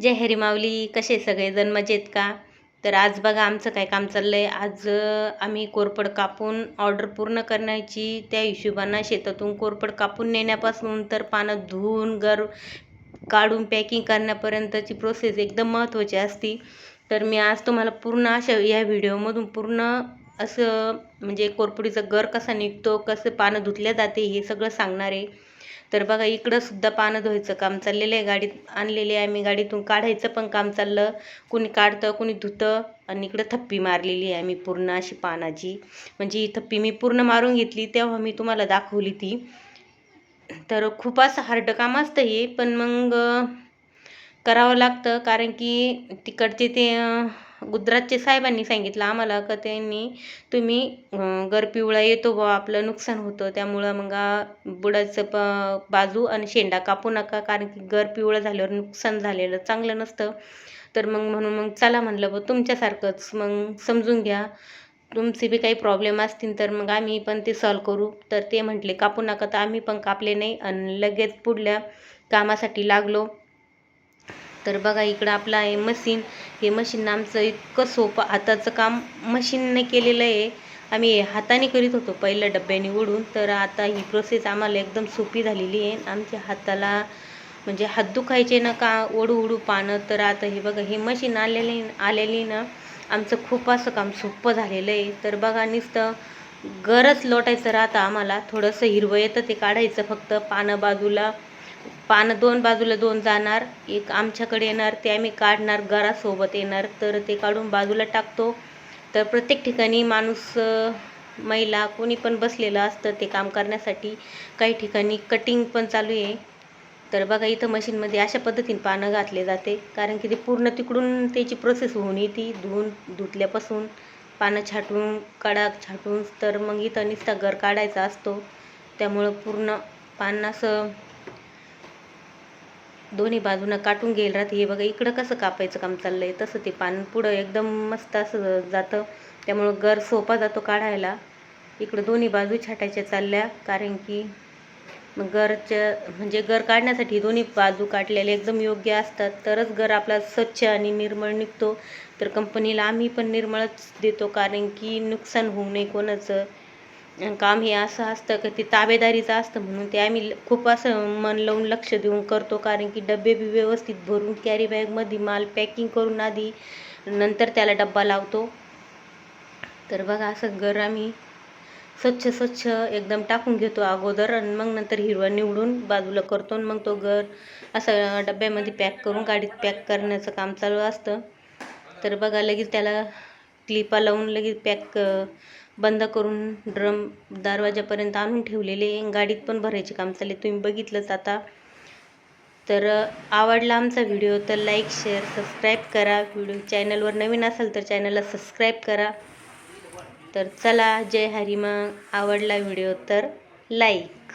जय हरी माऊली कसे सगळेजण? मजेत का? तर आज बघा आमचं काय काम चाललं आहे आज आम्ही कोरपड कापून ऑर्डर पूर्ण करण्याची त्या हिशोबानं शेतातून कोरपड कापून नेण्यापासून तर पानं धुवून गर काढून पॅकिंग करण्यापर्यंतची प्रोसेस एकदम महत्त्वाची असती. तर मी आज तुम्हाला पूर्ण अशा या व्हिडिओमधून पूर्ण असं म्हणजे कोरपडीचा गर कसा निघतो कसं पानं धुतल्या जाते हे सगळं सांगणार आहे. तर बघा इकडंसुद्धा पानं धुवायचं काम चाललेलं आहे. गाडीत आणलेले आहे आम्ही. गाडीतून काढायचं पण काम चाललं. कुणी काढतं कुणी धुतं आणि इकडं थप्पी मारलेली आहे मी पूर्ण अशी पानाची. म्हणजे ही थप्पी मी पूर्ण मारून घेतली तेव्हा मी तुम्हाला दाखवली ती. तर खूप असं हार्ड काम असतं हे पण मग करावं लागतं. कारण की तिकडचे ते गुजरातचे साहेबांनी सांगितलं आम्हाला का त्यांनी तुम्ही गरपिवळा गर पिवळा येतो बा आपलं नुकसान होतं त्यामुळं मग बुडाचं प बाजू आणि शेंडा कापू नका कारण की गर पिवळं झाल्यावर नुकसान झालेलं चांगलं नसतं. तर मग म्हणून मग चला म्हणलं बघ तुमच्यासारखंच मग समजून घ्या. तुमचे बी काही प्रॉब्लेम असतील तर मग आम्ही पण ते सॉल्व करू. तर ते म्हटले कापू नका तर आम्ही पण कापले नाही. आणि लगेच पुढल्या कामासाठी लागलो. तर बघा इकडं आपलं आहे मशीन. हे मशीन आमचं इतकं सोपं हाताचं काम मशीनने केलेलं आहे. आम्ही हाताने करीत होतो पहिल्या डब्याने ओढून तर आता ही प्रोसेस आम्हाला एकदम सोपी झालेली आहे. आमच्या हाताला म्हणजे हात दुखायचे ना का ओढू ओढू पानं. तर आता हे बघा हे मशीन आलेले आलेली ना आमचं खूप असं काम सोपं झालेलं आहे. तर बघा नुसतं गरज लोटायचं राहतं आम्हाला. थोडंसं हिरवं येतं ते काढायचं फक्त. पानं बाजूला पानं दोन बाजूला दोन जाणार एक आमच्याकडे येणार ते आम्ही काढणार घरासोबत येणार तर ते काढून बाजूला टाकतो. तर प्रत्येक ठिकाणी माणूस महिला कोणी पण बसलेलं असतं ते काम करण्यासाठी. काही ठिकाणी कटिंग पण चालू आहे. तर बघा इथं मशीनमध्ये अशा पद्धतीने पानं घातले जाते कारण की ते पूर्ण तिकडून त्याची प्रोसेस होऊन येते धुवून धुतल्यापासून पानं छाटून कडा छाटून तर मग इथं निस्ता घर काढायचा असतो. त्यामुळं पूर्ण पान असं दोन्ही बाजूनं काटून घेईल राहते. हे बघा इकडं कसं कापायचं काम चाललं आहे तसं ते पान पुढं एकदम मस्त असं जातं. त्यामुळं गर सोपा जातो काढायला. इकडं दोन्ही बाजू छाटायच्या चालल्या कारण की मग गरच्या म्हणजे गर काढण्यासाठी दोन्ही बाजू काढलेले एकदम योग्य असतात. तरच गर आपला स्वच्छ आणि निर्मळ निघतो. तर कंपनीला आम्ही पण निर्मळच देतो कारण की नुकसान होऊ नये कोणाचं. काम हे असं असतं की ते ताबेदारीचं असतं म्हणून ते आम्ही ल- खूप असं मन लावून लक्ष देऊन करतो. कारण की डबे बी व्यवस्थित भरून कॅरी बॅगमध्ये माल पॅकिंग करून आधी नंतर त्याला डब्बा लावतो. तर बघा असं घर आम्ही स्वच्छ स्वच्छ एकदम टाकून घेतो अगोदर आणि मग नंतर हिरवा निवडून बाजूला करतो आणि मग तो घर असं डब्यामध्ये पॅक करून गाडीत पॅक करण्याचं काम चालू असतं. तर बघा लगेच त्याला क्लिपा लावून लगेच पॅक बंद करून ड्रम दरवाजापर्यंत आणून ठेवलेले. गाडीत पण भरायचे काम चालले. तुम्ही बघितलंच आता. तर आवडला आमचा व्हिडिओ तर लाईक शेअर सबस्क्राईब करा. व्हिडिओ चॅनलवर नवीन असाल तर चॅनलला सबस्क्राईब करा. तर चला जय हरी मग. आवडला व्हिडिओ तर लाईक